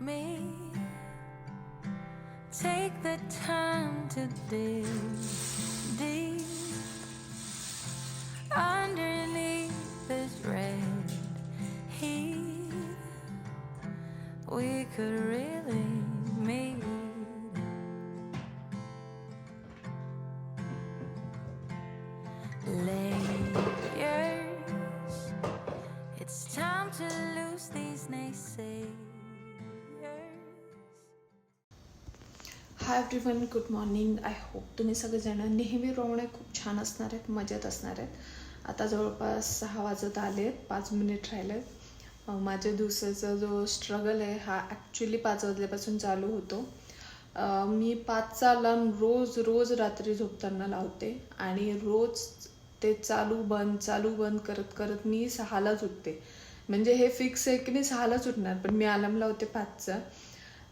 me. Take the time to dig deep underneath this red heat. We could really meet. Layers. It's time to lose these naysayers. Hi everyone good morning I hope तुम्ही सगळेजण रोवणे खूप छान असणार आहेत मजेत असणार आहेत. आता जवळपास सहा वाजत आले आहेत पाच मिनिट राहिले आहेत. माझ्या दिवसाचा जो स्ट्रगल आहे हा ॲक्च्युली पाच वाजल्यापासून चालू होतो. मी पाचचा अलार्म रोज रोज रात्री झोपताना लावते आणि रोज ते चालू बंद चालू बंद करत करत मी सहालाच उठते. म्हणजे हे फिक्स आहे की मी सहालाच उठणार पण मी अलार्म लावते पाचचा.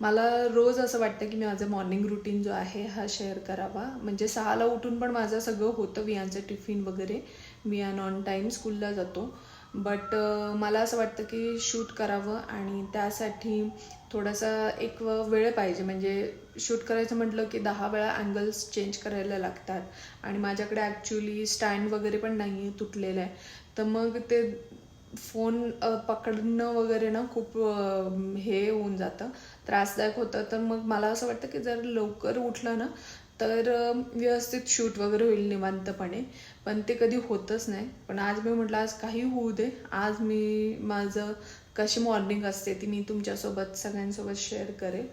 मला रोज असं वाटतं की मी माझं मॉर्निंग रुटीन जो आहे हा शेअर करावा. म्हणजे सहाला उठून पण माझं सगळं होतं वियांचं टिफिन वगैरे. वियान ऑन टाईम स्कूलला जातो. बट मला असं वाटतं की शूट करावं आणि त्यासाठी थोडासा एक वेळ पाहिजे. म्हणजे शूट करायचं म्हटलं की दहा वेळा अँगल्स चेंज करायला लागतात. आणि माझ्याकडे ॲक्च्युली स्टँड वगैरे पण नाही आहे तुटलेलं आहे. तर मग ते फोन पकडणं वगैरे ना खूप हे होऊन जातं. त्रासदायक होतं. तर मग मला असं वाटतं की जर लवकर उठलं ना तर व्यवस्थित शूट वगैरे होईल निवांतपणे. पण ते कधी होतच नाही. पण आज मी म्हटलं आज काही होऊ दे. आज मी माझं कशी मॉर्निंग असते ती मी तुमच्यासोबत सगळ्यांसोबत शेअर करेल.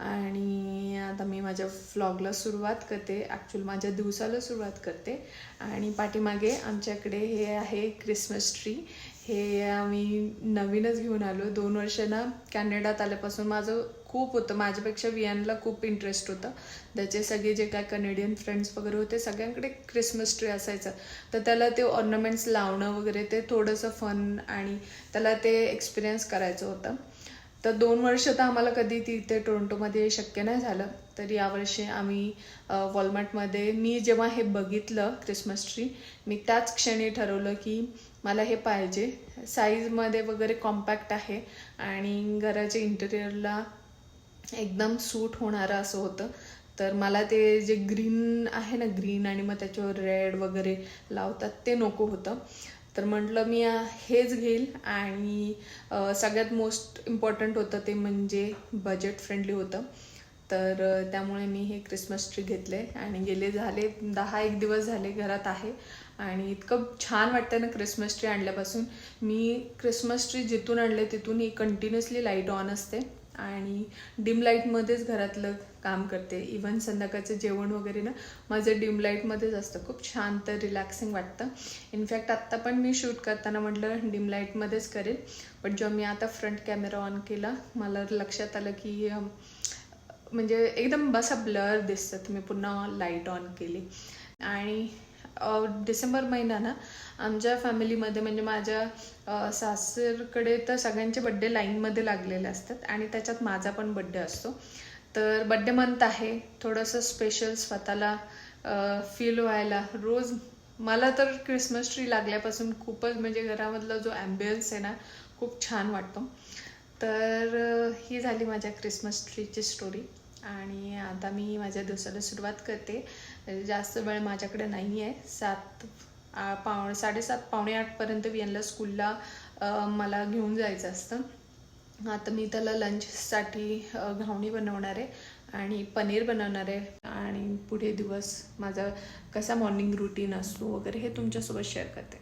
आणि आता मी माझ्या व्लॉगला सुरुवात करते. ॲक्च्युअल माझ्या दिवसाला सुरुवात करते. आणि पाठीमागे आमच्याकडे हे आहे क्रिसमस ट्री हे आम्ही नवीनच घेऊन आलो. दोन वर्ष ना कॅनडात आल्यापासून माझं खूप होतं. माझ्यापेक्षा वियानला खूप इंटरेस्ट होतं. त्याचे सगळे जे काय कनेडियन फ्रेंड्स वगैरे होते सगळ्यांकडे क्रिसमस ट्री असायचं. तर त्याला ते ऑर्नामेंट्स लावणं वगैरे ते थोडंसं फन आणि त्याला ते एक्सपिरियन्स करायचं होतं. तर दोन वर्ष तर आम्हाला कधी तिथे टोरंटोमध्ये शक्य नाही झालं. तर यावर्षी आम्ही वॉलमार्टमध्ये मी जेव्हा हे बघितलं क्रिसमस ट्री मी त्याच क्षणी ठरवलं की मला हे पाहिजे. साईजमध्ये वगैरे कॉम्पॅक्ट आहे आणि घराच्या इंटेरियरला एकदम सूट होणारं असं होतं. तर मला ते जे ग्रीन आहे ना ग्रीन आणि मग त्याच्यावर रेड वगैरे लावतात ते नको होतं. तर म्हटलं मी हेच घेईल आणि सगळ्यात मोस्ट इम्पॉर्टंट होतं ते म्हणजे बजेट फ्रेंडली होतं. तर त्यामुळे मी हे क्रिसमस ट्री घेतले आणि गेले झाले दहा एक दिवस झाले घरात आहे. आणि इतकं छान वाटतं ना क्रिसमस ट्री आणल्यापासून. मी क्रिसमस ट्री जिथून आणले तिथून ही कंटिन्युअसली लाइट ऑन असते. आणि डिम लाईटमध्येच घरातलं काम करते. इवन संध्याकाळचं जेवण वगैरे ना माझं डिम लाईटमध्येच असतं. खूप शांत रिलॅक्सिंग वाटतं. इनफॅक्ट आत्ता पण मी शूट करताना म्हटलं डिम लाईटमध्येच करेल. पण जेव्हा मी आता फ्रंट कॅमेरा ऑन केला मला लक्षात आलं की म्हणजे एकदम बसा ब्लर दिसतं मी पुन्हा लाइट ऑन केली. आणि डिसेंबर महिना ना आमच्या फॅमिलीमध्ये म्हणजे माझ्या सासरकडे तर सगळ्यांचे बड्डे लाईनमध्ये लागलेले असतात आणि त्याच्यात माझा पण बड्डे असतो. तर बड्डे मंथ आहे थोडंसं स्पेशल स्वतःला फील व्हायला. रोज मला तर क्रिसमस ट्री लागल्यापासून खूपच म्हणजे घरामधला जो ॲम्बियन्स आहे ना खूप छान वाटतो. तर ही झाली माझ्या क्रिसमस ट्रीची स्टोरी आणि आता मी माझ्या दिवसाला सुरुवात करते. जास्त वेळ माझ्याकडे नाही आहे. सात पाव साडेसात पावणे आठपर्यंत वियनला स्कूलला मला घेऊन जायचं असतं. आता मी त्याला लंचसाठी घावणी बनवणार आहे आणि पनीर बनवणार आहे. आणि पुढे दिवस माझा कसा मॉर्निंग रुटीन असतो वगैरे हे तुमच्यासोबत शेअर करते.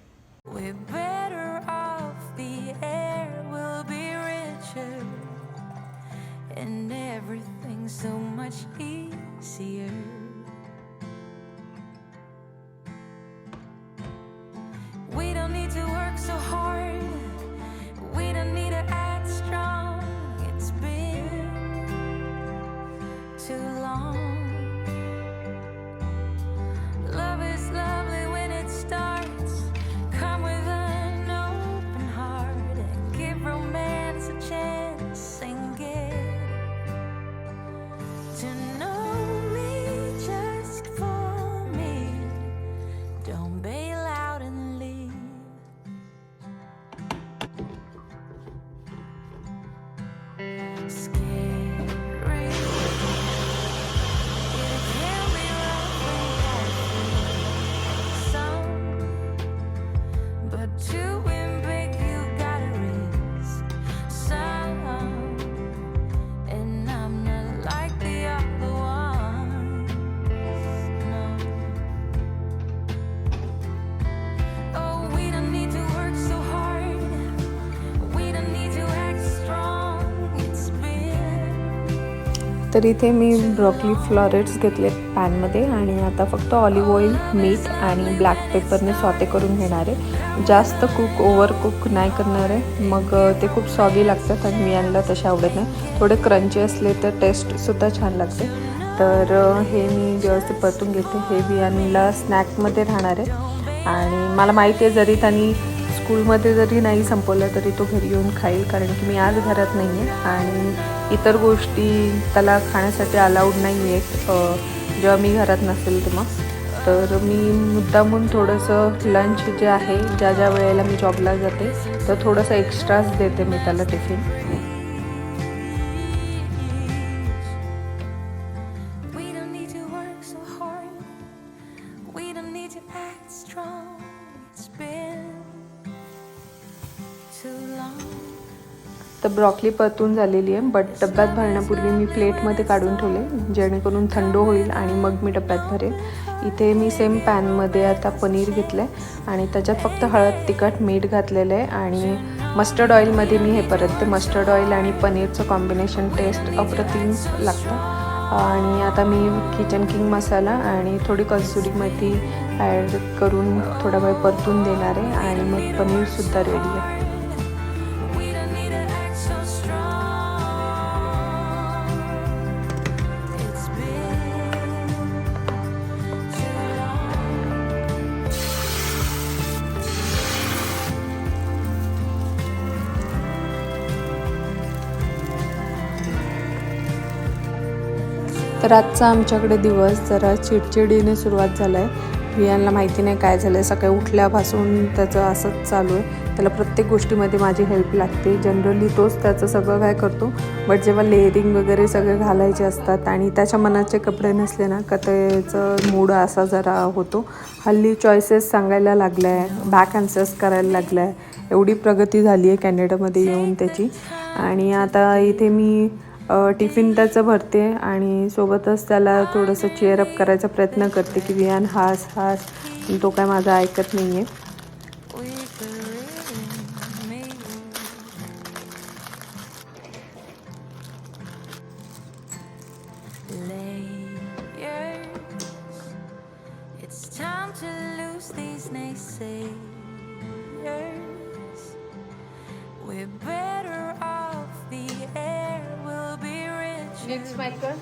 to तर इथे मी ब्रॉकली फ्लॉरेट्स घेतले पॅनमध्ये आणि आता फक्त ऑलिव्ह ऑइल मीठ आणि ब्लॅक पेपरने सॉटे करून घेणार आहे. जास्त कुक ओव्हर कुक नाही करणार आहे. मग ते खूप सॉगी लागतात आणि मी यांना तसे आवडत नाही. थोडे क्रंची असले तर टेस्टसुद्धा छान लागते. तर हे मी व्यवस्थित परतून घेते. हे बियांना स्नॅकमध्ये राहणार आहे. आणि मला माहिती आहे जरी त्यांनी स्कूलमध्ये जरी नाही संपवलं तरी तो घरी येऊन खाईल कारण की मी आज घरात नाही आहे आणि इतर गोष्टी त्याला खाण्यासाठी अलाउड नाही आहेत जेव्हा मी घरात नसेल तेव्हा. तर मी मुद्दामून थोडंसं लंच जे आहे ज्या ज्या वेळेला मी जॉबला जाते तर थोडंसं एक्स्ट्राच देते मी त्याला टिफिन तर ब्रॉकली परतून झालेली आहे बट डब्यात भरण्यापूर्वी मी प्लेटमध्ये काढून ठेवले जेणेकरून थंड होईल आणि मग मी डब्यात भरेल. इथे मी सेम पॅनमध्ये आता पनीर घेतलं आहे आणि त्याच्यात फक्त हळद तिखट मीठ घातलेलं आहे आणि मस्टर्ड ऑइलमध्ये मी हे परतते. मस्टर्ड ऑइल आणि पनीरचं कॉम्बिनेशन टेस्ट अप्रतिम लागतं. आणि आता मी किचन किंग मसाला आणि थोडी कसुरी मेथी ॲड करून थोडा वेळ परतून देणार आहे आणि मग पनीरसुद्धा रेडी आहे. तर आजचा आमच्याकडे दिवस जरा चिडचिडीने सुरुवात झाला आहे रियानला माहिती नाही काय झालं आहे सकाळी उठल्यापासून त्याचं असंच चालू आहे. त्याला प्रत्येक गोष्टीमध्ये माझी हेल्प लागते. जनरली तोच त्याचं सगळं काय करतो. बट जेव्हा लेअरिंग वगैरे सगळे घालायचे असतात आणि त्याच्या मनाचे कपडे नसले ना का त्याचं मूड असा जरा होतो. हल्ली चॉईसेस सांगायला लागला आहे बॅक आन्सर्स करायला लागला आहे एवढी प्रगती झाली आहे कॅनडामध्ये येऊन त्याची. आणि आता इथे मी टिफिन त्याचं भरते आणि सोबतच त्याला थोडंसं चेअरअप करायचा प्रयत्न करते की वियान हास हास. तो काय माझा ऐकत नाही आहे richer,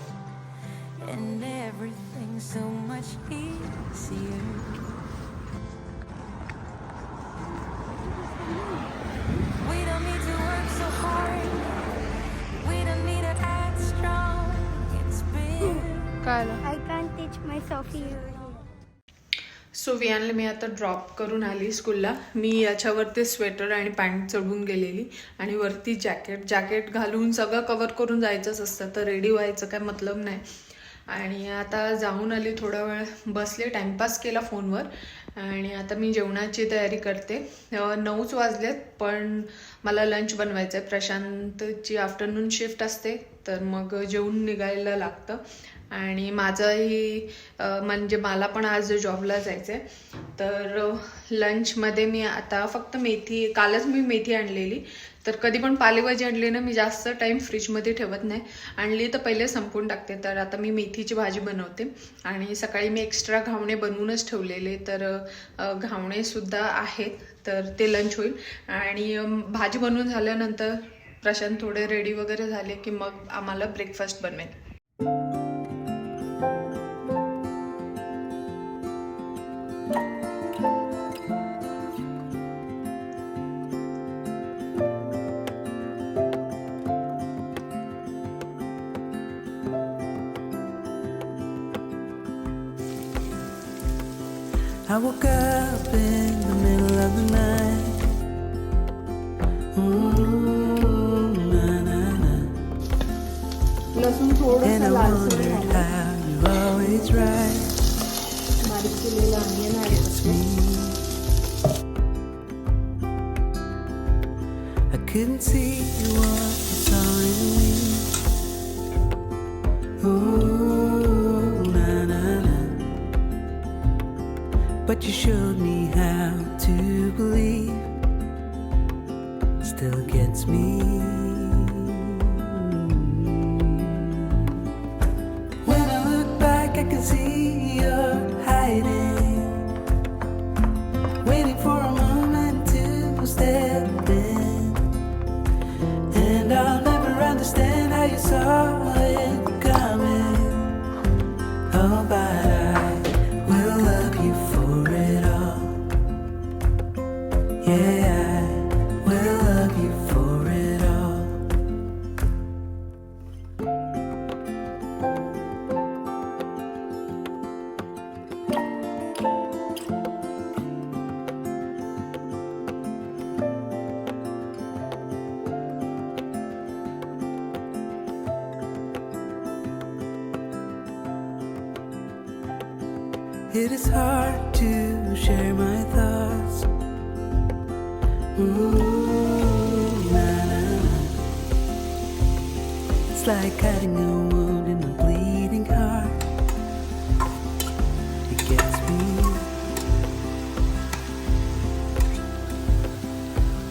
and everything's so much easier. We don't need to work so hard. We don't need to act strong. It's been I can't teach myself you. So वियानला मी आता ड्रॉप करून आली स्कूलला मी याच्यावरती स्वेटर आणि पॅन्ट चढून गेलेली आणि वरती जॅकेट जॅकेट घालून सगळं कवर करून जायचंच असतं. तर रेडी व्हायचं काय मतलब नाही. आणि आता जाऊन आली थोडा वेळ. बसले टाईमपास केला फोनवर आणि आता मी जेवणाची तयारी करते. नऊच वाजलेत पण मला लंच बनवायचं आहे प्रशांतची आफ्टरनून शिफ्ट असते तर मग जेवून निघायला लागतं. आणि माझंही म्हणजे मला पण आज जॉबला जायचं आहे तर लंचमध्ये मी आता फक्त मेथी कालच मी मेथी आणलेली. तर कधी पण पालेभाजी आणली ना मी जास्त टाईम फ्रीजमध्ये ठेवत नाही. आणली तर पहिले संपून टाकते. तर आता मी मेथीची भाजी बनवते. आणि सकाळी मी एक्स्ट्रा घावणे बनवूनच ठेवलेले. तर घावणेसुद्धा आहेत. तर ते लंच होईल. आणि भाजी बनवून झाल्यानंतर प्रशांत थोडे रेडी वगैरे झाले की मग आम्हाला ब्रेकफास्ट बनवेल. I woke up in the middle of the night. Ooh, na, na, na. लसूण And थोडंसं I लालसर wondered झालं how you're always right. बारीक केलेलं ऑनियन ॲड It's करते me. I couldn't see what you saw in me. Ooh, na, na, na. But you showed me It's me. When I look back, I can see you're hiding, waiting for a moment to step in. And I'll never understand how you saw it. It is hard to share my thoughts. Ooh. It's like cutting a wound in a bleeding heart. It gets me.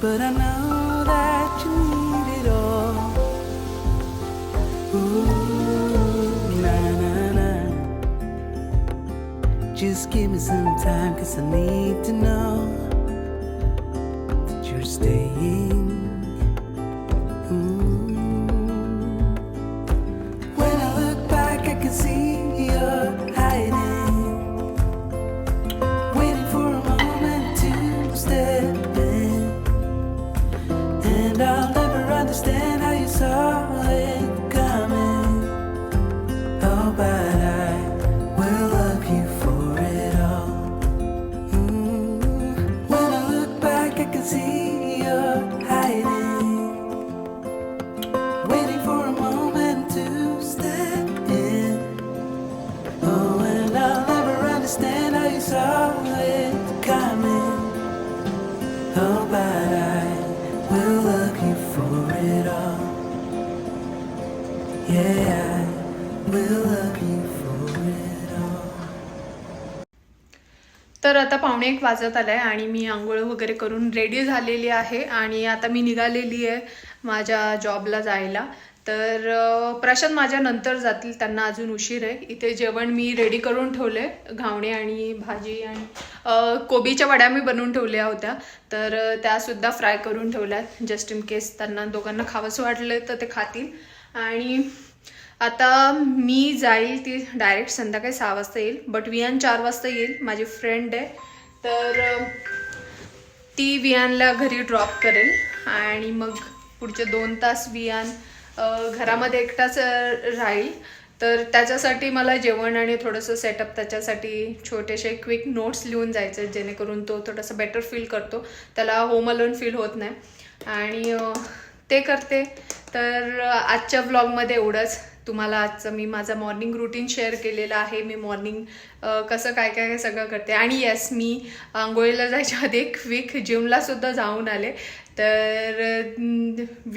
But I know that you need Just give me some time, cause I need to know that you're staying. Mm. When I look back, I can see पावणे एक वाजत आलाय आणि मी आंघोळ वगैरे करून ready झालेली आहे आणि आता मी निघालेली आहे माझ्या जॉबला जायला. तर प्रशांत माझ्या नंतर जातील त्यांना अजून उशीर आहे. इथे जेवण मी रेडी करून ठेवले घावणे आणि भाजी आणि कोबीच्या वड्या मी बनवून ठेवल्या होत्या. तर त्यासुद्धा फ्राय करून ठेवल्यात जस्ट इन केस त्यांना दोघांना खावंसं वाटलं तर ते खातील. आणि आता मी जाईल ती डायरेक्ट संध्याकाळी सहा वाजता येईल बट वियान चार वाजता येईल. माझी फ्रेंड आहे. तर ती वियानला घरी ड्रॉप करेल आणि मग पुढचे दोन तास वियान घरामध्ये एकटाच राहील. तर त्याच्यासाठी मला जेवण आणि थोडंसं सेटअप त्याच्यासाठी छोटेसे क्विक नोट्स लिहून जायचे जेणेकरून तो थोडंसं बेटर फील करतो. त्याला होम अलोन फील होत नाही. आणि ते करते. तर आजच्या ब्लॉगमध्ये एवढंच. तुम्हाला आजचं मी माझा मॉर्निंग रुटीन शेअर केलेलं आहे. मी मॉर्निंग कसं काय काय सगळं करते. आणि येस मी आंघोळीला जायच्या आधी क्विक जिमलासुद्धा जाऊन आले. तर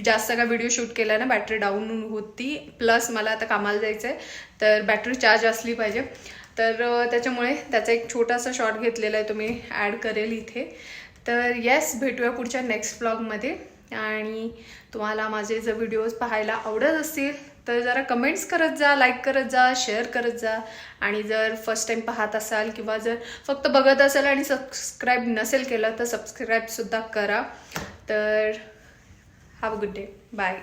जास्त का व्हिडिओ शूट केला ना बॅटरी डाऊन होती. प्लस मला आता कामाला जायचं आहे तर बॅटरी चार्ज असली पाहिजे. तर त्याच्यामुळे त्याचा एक छोटासा शॉर्ट घेतलेला आहे. तुम्ही ॲड करेल इथे. तर येस भेटूया पुढच्या नेक्स्ट ब्लॉगमध्ये आणि तुम्हाला माझे जर व्हिडिओज पाहायला आवडत असतील तर जरा कमेंट्स करत जा लाईक करत जा शेअर करत जा. आणि जर फर्स्ट टाईम पाहत असाल किंवा जर फक्त बघत असाल आणि सबस्क्राईब नसेल केलं तर सबस्क्राईबसुद्धा करा. तर have a good day bye